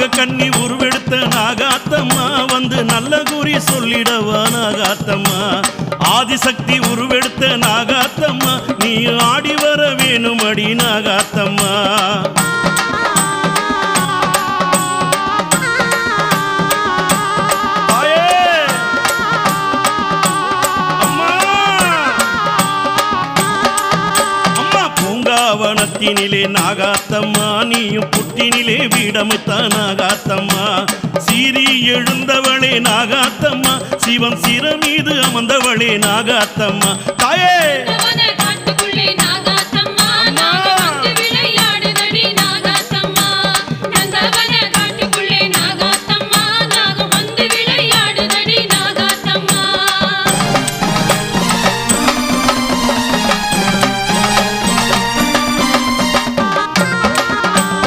நாக கண்ணி உருவெடுத்த நாகாத்தம்மா வந்து நல்ல குறி சொல்லிடவா நாகாத்தம்மா? ஆதிசக்தி உருவெடுத்த நாகாத்தம்மா நீ ஆடி வர வேணும் அடி நாகாத்தம்மா. பூங்காவனத்தினிலே நாகாத்தம்மா நீயும் புட்டினிலே வீடமைத்த நாகாத்தம்மா. சீறி எழுந்தவளே நாகாத்தம்மா சிவன் சிர மீது அமர்ந்தவளே நாகாத்தம்மா. தாயே! நவன